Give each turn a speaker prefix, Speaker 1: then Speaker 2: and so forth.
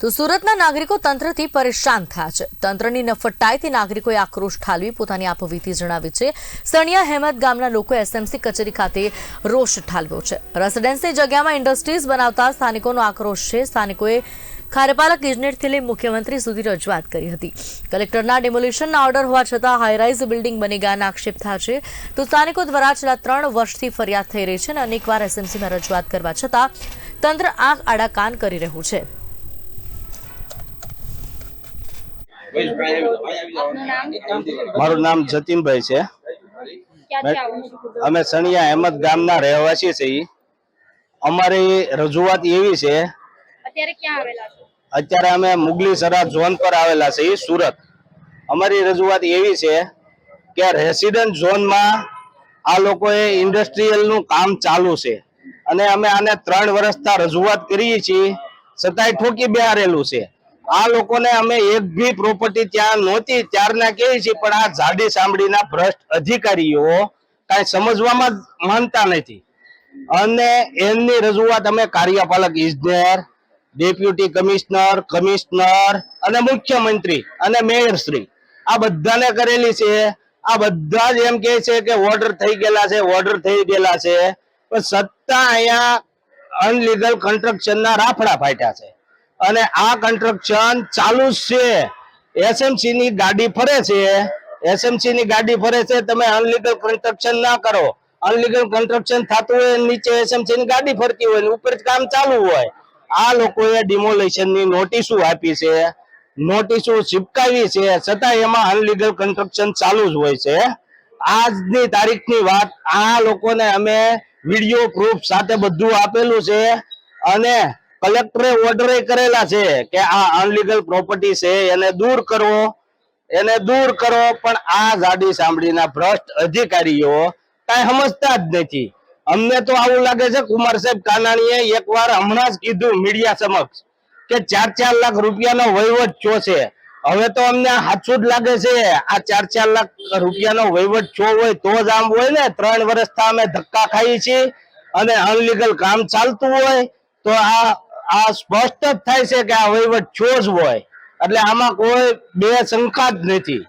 Speaker 1: તો સુરતના નાગરિકો તંત્રથી પરેશાન થયા છે. તંત્રની નફટાઈથી નાગરિકોએ આક્રોશ ઠાલવી પોતાની આપવીતી જણાવી છે. સણિયા હેમત ગામના લોકોએ એસએમસી કચેરી ખાતે રોષ ઠાલવ્યો છે. રેસિડેન્સની જગ્યામાં ઇન્ડસ્ટ્રીઝ બનાવતા સ્થાનિકોનો આક્રોશ છે. સ્થાનિકોએ ખારેપાલક ઇજનેરથી લઈ મુખ્યમંત્રી સુધી રજૂઆત કરી હતી. કલેક્ટરના ડેમોલિશનના ઓર્ડર હોવા છતાં હાઈરાઇઝ બિલ્ડિંગ બની ગયાના આક્ષેપ થયા છે. તો સ્થાનિકો દ્વારા છેલ્લા ત્રણ વર્ષથી ફરિયાદ થઈ રહી છે અને અનેકવાર એસએમસીમાં રજૂઆત કરવા છતાં તંત્ર આંખ આડા કાન કરી રહ્યું છે.
Speaker 2: મારું નામ જતીનભાઈ છે.
Speaker 3: છો?
Speaker 2: અમે સણિયા અહેમદ ગામના રહેવાસી છીએ. અમારી રજૂઆત એવી છે
Speaker 3: અત્યારે ક્યાં આવેલા છો?
Speaker 2: અત્યારે અમે મુગલી સરા ઝોન પર આવેલા છીએ સુરત. અમારી રજૂઆત એવી છે કે રેસિડેન્ટ ઝોનમાં આ લોકોએ ઇન્ડસ્ટ્રીયલનું કામ ચાલુ છે. અને અમે આને ત્રણ વર્ષથી રજૂઆત કરીએ છીએ છતાંય ઠોકી બેહારેલું છે. આ લોકોને અમે એક બી પ્રોપર્ટી ત્યાં નહોતી. ત્યારના કહીએ છીએ પણ આ જાડી સાંભળીના ભ્રષ્ટ અધિકારીઓ કાંઈ સમજવામાં માનતા નથી. અને એમની રજૂઆત અમે કાર્યપાલક ઇજનેર ડેપ્યુટી કમિશનર કમિશનર અને મુખ્યમંત્રી અને મેયર શ્રી આ બધાને કરેલી છે. આ બધા જ એમ કે છે કે ઓર્ડર થઈ ગયેલા છે ઓર્ડર થઈ ગયેલા છે. પણ સત્તા અહીંયા અનલીગલ કન્સ્ટ્રક્શન ના રાફડા ફાટ્યા છે. અને આ કન્સ્ટ્રક્શન ચાલુ જ છે. એસએમસી ની ગાડી ફરે છે. એસએમસી ની ગાડી ફરે છે, તમે અનલીગલ કન્સ્ટ્રક્શન ના કરો. અનલીગલ કન્સ્ટ્રક્શન થતું હોય નીચે એસએમસી ની ગાડી ફરતી હોય ઉપર કામ ચાલુ હોય. આ લોકોએ ડિમોલેશનની નોટિસો આપી છે. નોટિસો ચિપકાવી છે. છતાં એમાં અનલીગલ કન્સ્ટ્રક્શન ચાલુ જ હોય છે. આજની તારીખની વાત, આ લોકોને અમે વીડિયો પ્રૂફ સાથે બધું આપેલું છે. અને કલેક્ટરે ઓર્ડર કરેલા છે કે આ અનલીગલ પ્રોપર્ટી છે, એને દૂર કરવો એને દૂર કરો, પણ આ જાડી સાંભળીના ભ્રષ્ટ અધિકારીઓ કઈ સમજતા જ નથી. અમને તો આવું લાગે છે, કુમાર સાહેબ કાનાણીએ એકવાર હમણાં જ કીધું મીડિયા સમક્ષ કે ચાર ચાર લાખ રૂપિયાનો વહીવટ છો. છે હવે તો અમને સાચું જ લાગે છે, આ ચાર ચાર લાખ રૂપિયાનો વહીવટ છો હોય તો જ આમ હોય ને, ત્રણ વર્ષથી અમે ધક્કા ખાઈએ છીએ અને અનલીગલ કામ ચાલતું હોય તો આ આ સ્પષ્ટ જ થાય છે કે આ વહીવટ છો હોય. એટલે આમાં કોઈ બે શંકા જ નથી.